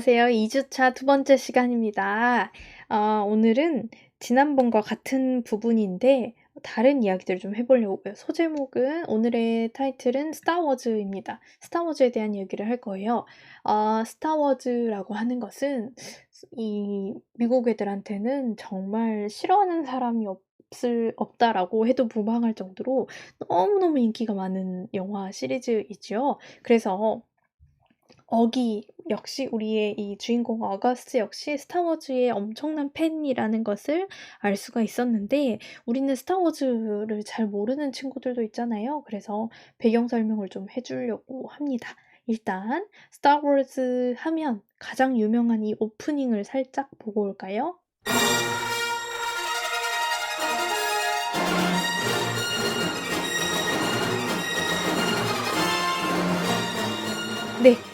안녕하세요. 2주차 두 번째 시간입니다. 어, 오늘은 지난번과 같은 부분인데 다른 이야기들을 좀 해보려고요. 소제목은 오늘의 타이틀은 스타워즈입니다. 스타워즈에 대한 얘기를 할 거예요. 어, 스타워즈라고 하는 것은 이 미국 애들한테는 정말 싫어하는 사람이 없을 없다라고 해도 무방할 정도로 너무너무 인기가 많은 영화 시리즈이죠. 그래서 어기 역시 우리의 이 주인공 어거스트 역시 스타워즈의 엄청난 팬이라는 것을 알 수가 있었는데 우리는 스타워즈를 잘 모르는 친구들도 있잖아요. 그래서 배경 설명을 좀 해주려고 합니다. 일단 스타워즈 하면 가장 유명한 이 오프닝을 살짝 보고 올까요?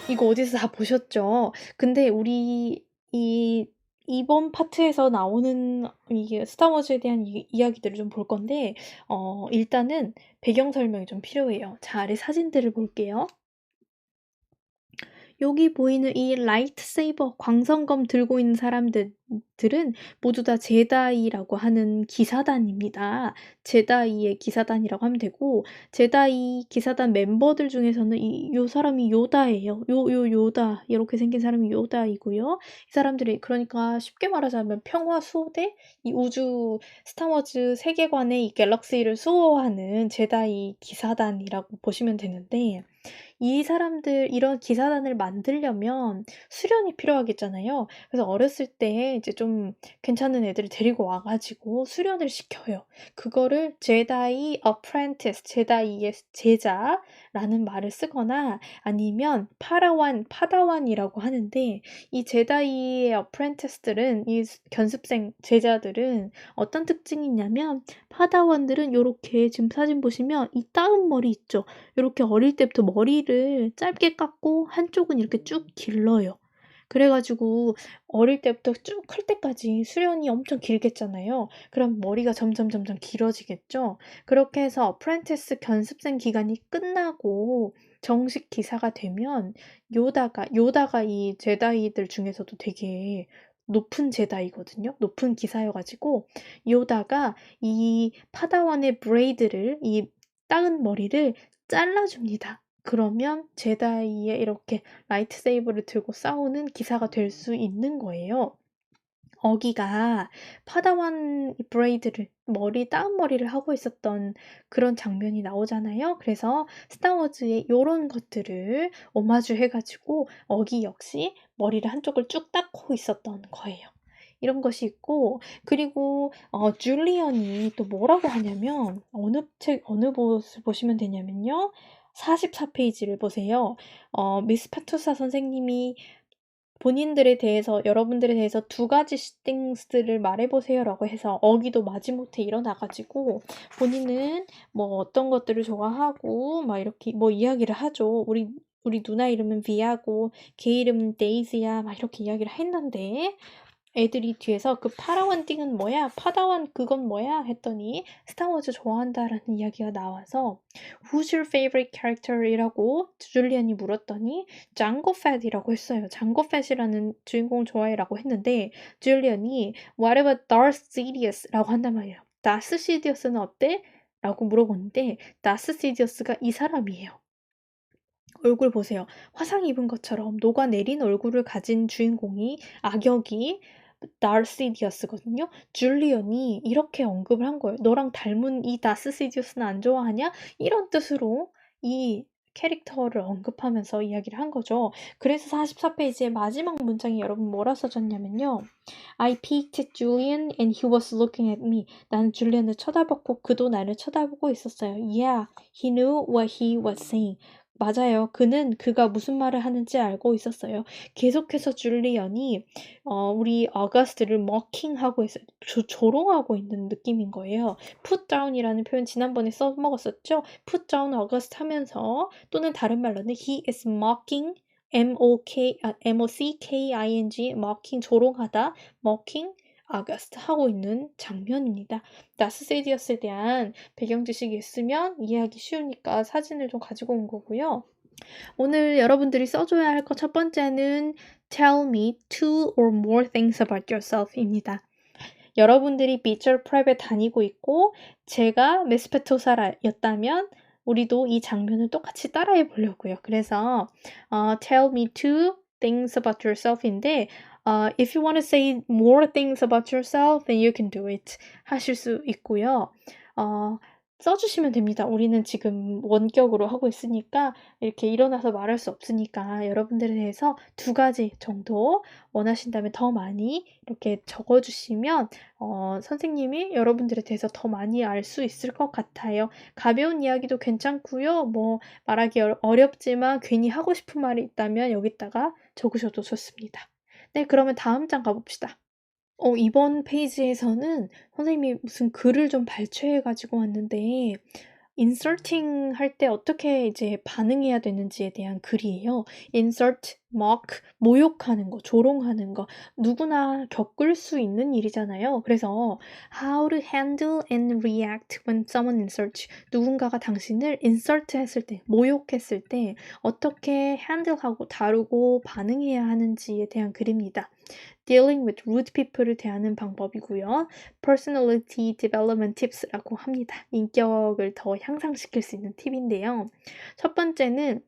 이거 어디서 다 보셨죠? 근데 우리 이 이번 파트에서 나오는 이게 스타워즈에 대한 이, 이야기들을 좀 볼 건데 어 일단은 배경 설명이 좀 필요해요. 자, 아래 사진들을 볼게요. 여기 보이는 이 라이트 세이버 광선검 들고 있는 사람들은 모두 다 제다이라고 하는 기사단입니다. 제다이의 기사단이라고 하면 되고 제다이 기사단 멤버들 중에서는 이 요 사람이 요다예요. 요 요 요다 이렇게 생긴 사람이 요다이고요. 이 사람들이 그러니까 쉽게 말하자면 평화 수호대 이 우주 스타워즈 세계관의 이 갤럭시를 수호하는 제다이 기사단이라고 보시면 되는데 이 사람들 이런 기사단을 만들려면 수련이 필요하겠잖아요. 그래서 어렸을 때 이제 좀 괜찮은 애들을 데리고 와 가지고 수련을 시켜요. 그거를 제다이 어프렌티스 제다이의 제자라는 말을 쓰거나 아니면 파라완 파다완이라고 하는데 이 제다이의 어프렌티스들은 이 견습생 제자들은 어떤 특징이 있냐면 파다완들은 요렇게 지금 사진 보시면 이 따은 머리 있죠. 요렇게 어릴 때부터 머리 머리를 짧게 깎고 한쪽은 이렇게 쭉 길러요. 그래 가지고 어릴 때부터 쭉 클 때까지 수련이 엄청 길겠잖아요. 그럼 머리가 점점 점점 길어지겠죠. 그렇게 해서 어프렌티스 견습생 기간이 끝나고 정식 기사가 되면 요다가 요다가 이 제다이들 중에서도 되게 높은 제다이거든요. 높은 기사여 가지고 요다가 이 파다원의 브레이드를 이 따은 머리를 잘라 줍니다. 그러면 제다이의 이렇게 라이트 세이버를 들고 싸우는 기사가 될 수 있는 거예요. 어기가 파다완 브레이드를 머리 따은 머리를 하고 있었던 그런 장면이 나오잖아요. 그래서 스타워즈의 요런 것들을 오마주 해가지고 어기 역시 머리를 한쪽을 쭉 닦고 있었던 거예요. 이런 것이 있고 그리고 어 줄리언이 또 뭐라고 하냐면 어느 책 어느 곳을 보시면 되냐면요. 44페이지를 보세요. 어, 미스 파투사 선생님이 본인들에 대해서 여러분들에 대해서 두 가지 things,를 말해보세요 라고 해서 어기도 마지못해 일어나가지고 본인은 뭐 어떤 것들을 좋아하고 막 이렇게 뭐 이야기를 하죠. 우리 우리 누나 이름은 비하고 걔 이름은 데이지야 막 이렇게 이야기를 했는데 애들이 뒤에서 그 파라원 띵은 뭐야? 파다원 그건 뭐야? 했더니 스타워즈 좋아한다라는 이야기가 나와서 Who's your favorite character?이라고 줄리안이 물었더니 장고 팻이라고 했어요. 장고 팻이라는 주인공 좋아해라고 했는데 줄리안이 What about Darth Sidious라고 한단 말이에요. 다스 시디어스는 어때? 라고 물어보는데 다스 시디어스가 이 사람이에요. 얼굴 보세요. 화상 입은 것처럼 녹아내린 얼굴을 가진 주인공이 악역이 나르시디어스거든요. 줄리언이 이렇게 언급을 한 거예요. 너랑 닮은 이 나스시디어스는 안 좋아하냐? 이런 뜻으로 이 캐릭터를 언급하면서 이야기를 한 거죠. 그래서 44페이지의 마지막 문장이 여러분 뭐라 써졌냐면요. I peeked at Julian and he was looking at me. 나는 줄리안을 쳐다봤고 그도 나를 쳐다보고 있었어요. Yeah, he knew what he was saying. 맞아요. 그는 그가 무슨 말을 하는지 알고 있었어요. 계속해서 줄리언이 어 우리 어거스트를 머킹하고 있어요. 조 조롱하고 있는 느낌인 거예요. put down이라는 표현 지난번에 써먹었었죠. put down 어거스트 하면서 또는 다른 말로는 he is mocking M-O-K, 아, M-O-C-K-I-N-G, mocking, 조롱하다, mocking, 아가스트 하고 있는 장면입니다. 나스세디어스에 대한 배경 지식이 있으면 이해하기 쉬우니까 사진을 좀 가지고 온 거고요. 오늘 여러분들이 써줘야 할것첫 번째는 tell me two or more things about yourself입니다. 여러분들이 비처 프랩에 다니고 있고 제가 메스페토사였다면 우리도 이 장면을 똑같이 따라해 보려고요. 그래서 어, tell me two things about yourself인데 어, if you want to say more things about yourself, then you can do it 하실 수 있고요. 어, 써주시면 됩니다. 우리는 지금 원격으로 하고 있으니까 이렇게 일어나서 말할 수 없으니까 여러분들에 대해서 두 가지 정도 원하신다면 더 많이 이렇게 적어주시면 어, 선생님이 여러분들에 대해서 더 많이 알 수 있을 것 같아요. 가벼운 이야기도 괜찮고요. 뭐 말하기 어렵지만 괜히 하고 싶은 말이 있다면 여기다가 적으셔도 좋습니다. 네, 그러면 다음 장 가봅시다. 어 이번 페이지에서는 선생님이 무슨 글을 좀 발췌해 가지고 왔는데 인서팅 할 때 어떻게 이제 반응해야 되는지에 대한 글이에요. insert, mock, 모욕하는 거, 조롱하는 거 누구나 겪을 수 있는 일이잖아요. 그래서 how to handle and react when someone inserts 누군가가 당신을 insert 했을 때, 모욕했을 때 어떻게 handle하고 다루고 반응해야 하는지에 대한 글입니다. dealing with rude people을 대하는 방법이고요. personality development tips라고 합니다. 인격을 더 향상시킬 수 있는 팁인데요. 첫 번째는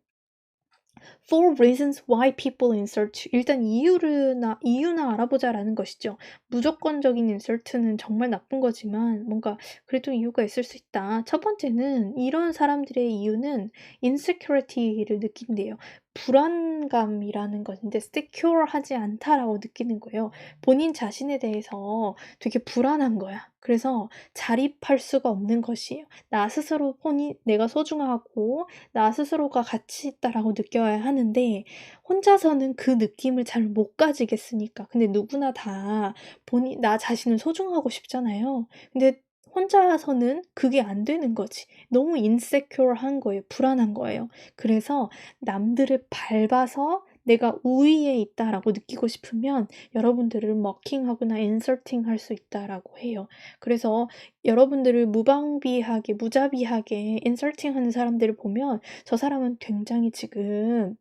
Four reasons why people insert. 일단 이유를나 이유나 알아보자라는 것이죠. 무조건적인 insert는 정말 나쁜 거지만 뭔가 그래도 이유가 있을 수 있다. 첫 번째는 이런 사람들의 이유는 insecurity를 느낀대요. 불안감이라는 것인데 secure하지 않다라고 느끼는 거예요. 본인 자신에 대해서 되게 불안한 거야. 그래서 자립할 수가 없는 것이에요. 나 스스로 본인 내가 소중하고 나 스스로가 가치 있다라고 느껴야 하는데 혼자서는 그 느낌을 잘 못 가지겠으니까. 근데 누구나 다 본인 나 자신을 소중하고 싶잖아요. 근데 혼자서는 그게 안 되는 거지. 너무 인세큐어한 거예요. 불안한 거예요. 그래서 남들을 밟아서 내가 우위에 있다라고 느끼고 싶으면 여러분들을 머킹하거나 인설팅 할 수 있다라고 해요. 그래서 여러분들을 무방비하게, 무자비하게 인설팅 하는 사람들을 보면 저 사람은 굉장히 지금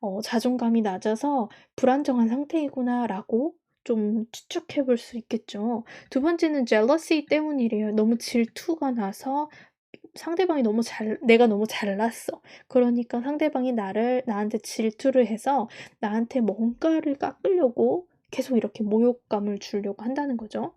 어, 자존감이 낮아서 불안정한 상태이구나라고 좀 추측해 볼 수 있겠죠. 두 번째는 jealousy 때문이래요. 너무 질투가 나서 상대방이 너무 잘 내가 너무 잘났어. 그러니까 상대방이 나를 나한테 질투를 해서 나한테 뭔가를 깎으려고 계속 이렇게 모욕감을 주려고 한다는 거죠.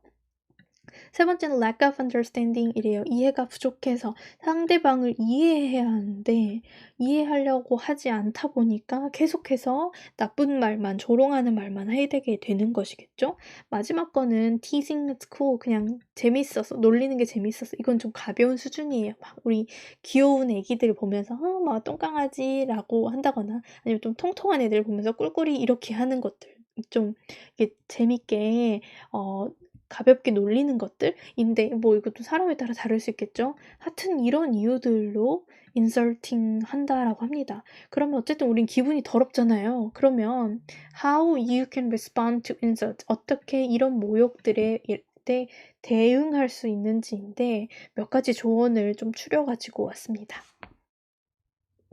세 번째는 lack of understanding이래요. 이해가 부족해서 상대방을 이해해야 하는데 이해하려고 하지 않다 보니까 계속해서 나쁜 말만 조롱하는 말만 해야 되게 되는 것이겠죠. 마지막 거는 teasing at school 그냥 재밌어서 놀리는 게 재밌어서 이건 좀 가벼운 수준이에요. 막 우리 귀여운 애기들 보면서 어 막 똥강아지라고 한다거나 아니면 좀 통통한 애들 보면서 꿀꿀이 이렇게 하는 것들 좀 이게 재밌게 어 가볍게 놀리는 것들인데 뭐 이것도 사람에 따라 다를 수 있겠죠. 하여튼 이런 이유들로 인설팅 한다라고 합니다. 그러면 어쨌든 우린 기분이 더럽잖아요. 그러면 how you can respond to insult 어떻게 이런 모욕들에 때 대응할 수 있는지인데 몇 가지 조언을 좀 추려 가지고 왔습니다.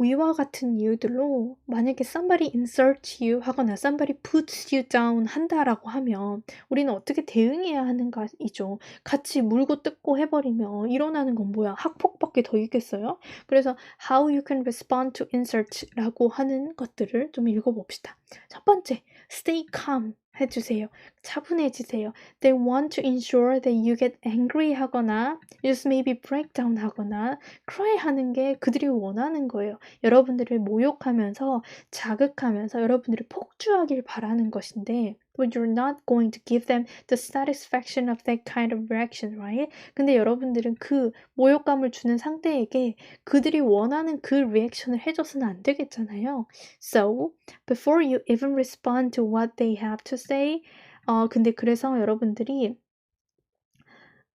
위와 같은 이유들로 만약에 somebody insert you 하거나 somebody puts you down 한다라고 하면 우리는 어떻게 대응해야 하는가이죠. 같이 물고 뜯고 해버리면 일어나는 건 뭐야? 학폭밖에 더 있겠어요? 그래서 how you can respond to insert라고 하는 것들을 좀 읽어봅시다. 첫 번째, stay calm. 해주세요. 차분해지세요. They want to ensure that you get angry 하거나 just maybe break down 하거나 cry 하는 게 그들이 원하는 거예요. 여러분들을 모욕하면서 자극하면서 여러분들이 폭주하길 바라는 것인데 but you're not going to give them the satisfaction of that kind of reaction, right? 근데 여러분들은 그 모욕감을 주는 상대에게 그들이 원하는 그 리액션을 해줘서는 안 되겠잖아요. So, before you even respond to what they have to say, 어, 근데 그래서 여러분들이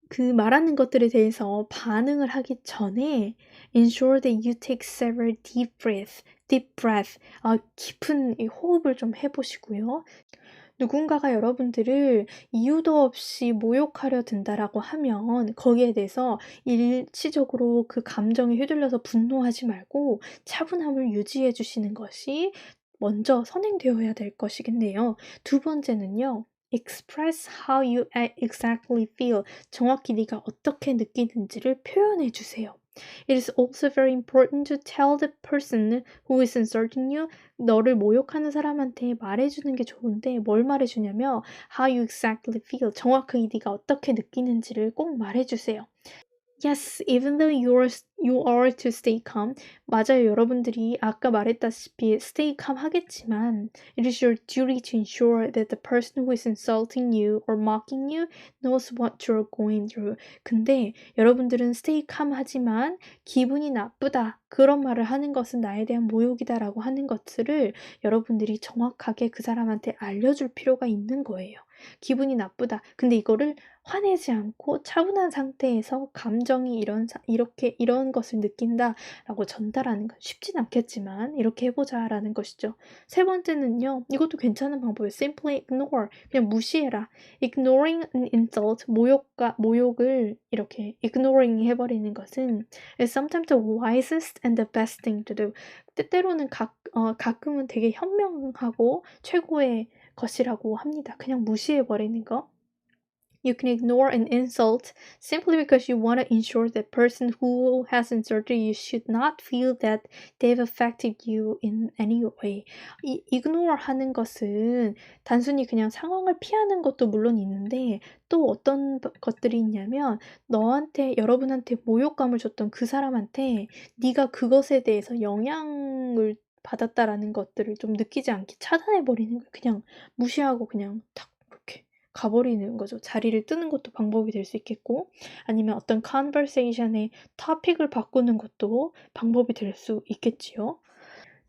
그 말하는 것들에 대해서 반응을 하기 전에 ensure that you take several deep breath, deep breath, 어, 깊은 호흡을 좀 해보시고요. 누군가가 여러분들을 이유도 없이 모욕하려 든다라고 하면 거기에 대해서 일시적으로 그 감정에 휘둘려서 분노하지 말고 차분함을 유지해 주시는 것이 먼저 선행되어야 될 것이겠네요. 두 번째는요. express how you exactly feel. 정확히 네가 어떻게 느끼는지를 표현해 주세요. It is also very important to tell the person who is insulting you 너를 모욕하는 사람한테 말해주는 게 좋은데 뭘 말해주냐면 how you exactly feel 정확하게 네가 어떻게 느끼는지를 꼭 말해주세요. Yes, even though you are, you are to stay calm. 맞아요. 여러분들이 아까 말했다시피 stay calm 하겠지만 it is your duty to ensure that the person who is insulting you or mocking you knows what you're going through. 근데 여러분들은 stay calm 하지만 기분이 나쁘다. 그런 말을 하는 것은 나에 대한 모욕이다라고 하는 것들을 여러분들이 정확하게 그 사람한테 알려줄 필요가 있는 거예요. 기분이 나쁘다. 근데 이거를 화내지 않고 차분한 상태에서 감정이 이런 이렇게 이런 것을 느낀다라고 전달하는 건 쉽진 않겠지만 이렇게 해보자라는 것이죠. 세 번째는요. 이것도 괜찮은 방법이에요. Simply ignore. 그냥 무시해라. Ignoring an insult, 모욕과 모욕을 이렇게 ignoring 해버리는 것은 is sometimes the wisest and the best thing to do. 때때로는 각, 어, 가끔은 되게 현명하고 최고의 것이라고 합니다. 그냥 무시해버리는 거. You can ignore an insult simply because you want to ensure the person who has insulted you should not feel that they've affected you in any way. 이, ignore 하는 것은 단순히 그냥 상황을 피하는 것도 물론 있는데 또 어떤 것들이 있냐면 너한테 여러분한테 모욕감을 줬던 그 사람한테 네가 그것에 대해서 영향을 받았다라는 것들을 좀 느끼지 않게 차단해 버리는 거예요. 그냥 무시하고 그냥 탁 이렇게 가버리는 거죠. 자리를 뜨는 것도 방법이 될 수 있겠고 아니면 어떤 컨버세이션의 토픽을 바꾸는 것도 방법이 될 수 있겠지요.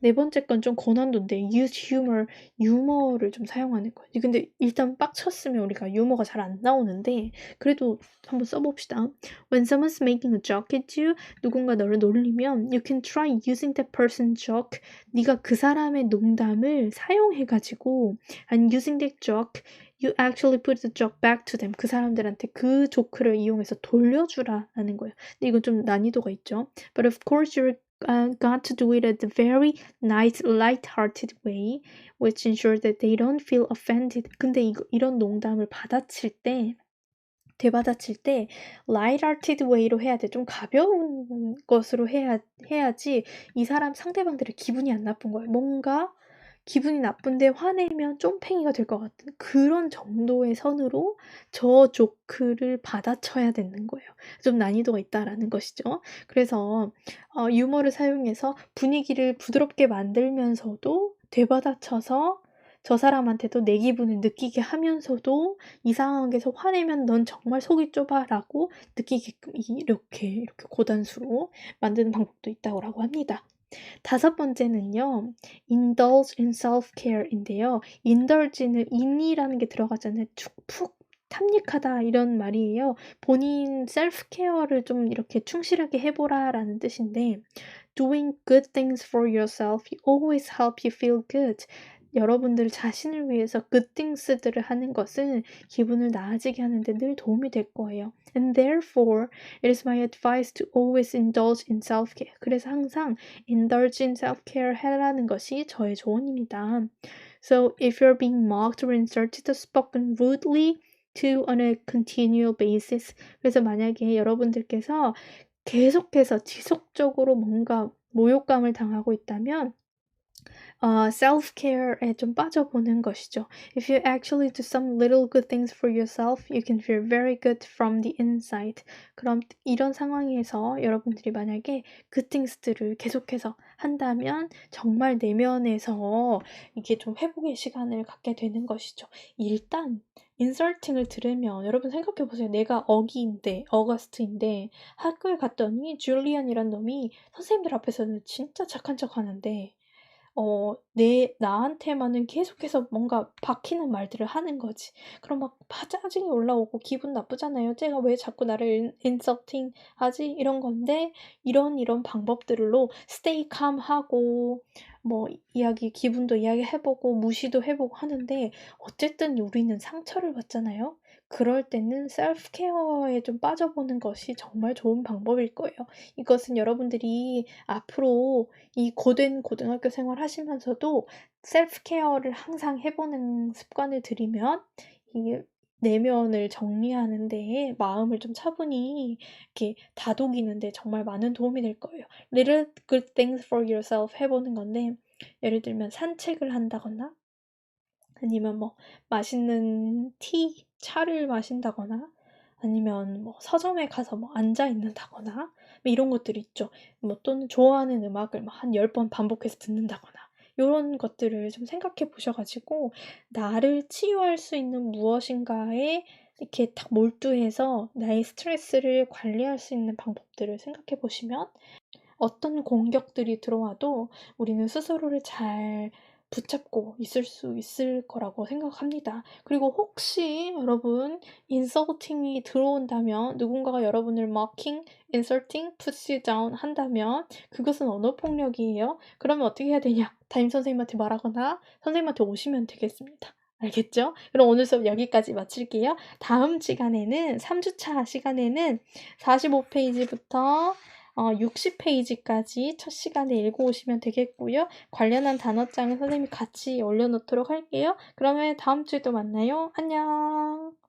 네 번째 건 좀 고난도인데 use humor, 유머를 좀 사용하는 거예요. 근데 일단 빡쳤으면 우리가 유머가 잘 안 나오는데 그래도 한번 써봅시다. When someone's making a joke at you, 누군가 너를 놀리면 you can try using that person's joke. 네가 그 사람의 농담을 사용해가지고 and using that joke, you actually put the joke back to them. 그 사람들한테 그 조크를 이용해서 돌려주라는 거예요. 근데 이건 좀 난이도가 있죠. But of course you're uh, got to do it at a very nice, light-hearted way, which ensures that they don't feel offended. 근데 이, 이런 농담을 받아칠 때, 되받아칠 때 light-hearted way로 해야 돼. 좀 가벼운 것으로 해야 해야지 이 사람 상대방들의 기분이 안 나쁜 거예요. 뭔가 기분이 나쁜데 화내면 쫌팽이가 될 것 같은 그런 정도의 선으로 저 조크를 받아쳐야 되는 거예요. 좀 난이도가 있다라는 것이죠. 그래서 어, 유머를 사용해서 분위기를 부드럽게 만들면서도 되받아쳐서 저 사람한테도 내 기분을 느끼게 하면서도 이 상황에서 화내면 넌 정말 속이 좁아라고 느끼게끔 이렇게 이렇게 고단수로 만드는 방법도 있다고 합니다. 다섯 번째는요. indulge in self-care인데요. indulge는 in이라는 게 들어가잖아요. 푹 탐닉하다 이런 말이에요. 본인 셀프케어를 좀 이렇게 충실하게 해보라라는 뜻인데 doing good things for yourself always help you feel good. 여러분들 자신을 위해서 good things들을 하는 것은 기분을 나아지게 하는데 늘 도움이 될 거예요. And therefore, it is my advice to always indulge in self-care. 그래서 항상 indulge in self-care 해라는 것이 저의 조언입니다. So, if you're being mocked or insulted or spoken rudely to on a continual basis, 그래서 만약에 여러분들께서 계속해서 지속적으로 뭔가 모욕감을 당하고 있다면 어, self-care에 좀 빠져보는 것이죠. If you actually do some little good things for yourself, you can feel very good from the inside. 그럼 이런 상황에서 여러분들이 만약에 good things들을 계속해서 한다면 정말 내면에서 이게 좀 회복의 시간을 갖게 되는 것이죠. 일단 인설팅을 들으면 여러분 생각해 보세요. 내가 어기인데 어거스트인데 학교에 갔더니 줄리안이란 놈이 선생님들 앞에서는 진짜 착한 척 하는데 어 내 나한테만은 계속해서 뭔가 박히는 말들을 하는 거지. 그럼 막파 짜증이 올라오고 기분 나쁘잖아요. '쟤가 왜 자꾸 나를 인 insulting 하지?' 이런 건데 이런 이런 방법들로 stay calm 하고 뭐 이야기 기분도 이야기 해 보고 무시도 해 보고 하는데 어쨌든 우리는 상처를 받잖아요. 그럴 때는 셀프 케어에 좀 빠져보는 것이 정말 좋은 방법일 거예요. 이것은 여러분들이 앞으로 이 고된 고등학교 생활 하시면서도 셀프 케어를 항상 해 보는 습관을 들이면 이 내면을 정리하는 데에 마음을 좀 차분히 이렇게 다독이는 데 정말 많은 도움이 될 거예요. little good things for yourself 해 보는 건데 예를 들면 산책을 한다거나 아니면 뭐 맛있는 티, 차를 마신다거나 아니면 뭐 서점에 가서 뭐 앉아 있는다거나 뭐 이런 것들이 있죠. 뭐 또는 좋아하는 음악을 막한 10번 반복해서 듣는다거나 요런 것들을 좀 생각해 보셔 가지고 나를 치유할 수 있는 무엇인가에 이렇게 딱 몰두해서 나의 스트레스를 관리할 수 있는 방법들을 생각해 보시면 어떤 공격들이 들어와도 우리는 스스로를 잘 붙잡고 있을 수 있을 거라고 생각합니다. 그리고 혹시 여러분 insulting이 들어온다면 누군가가 여러분을 mocking, insulting, push down 한다면 그것은 언어 폭력이에요. 그러면 어떻게 해야 되냐? 담임 선생님한테 말하거나 선생님한테 오시면 되겠습니다. 알겠죠? 그럼 오늘 수업 여기까지 마칠게요. 다음 시간에는 3주차 시간에는 45페이지부터 어 60페이지까지 첫 시간에 읽어 오시면 되겠고요. 관련한 단어장은 선생님이 같이 올려 놓도록 할게요. 그러면 다음 주에 또 만나요. 안녕.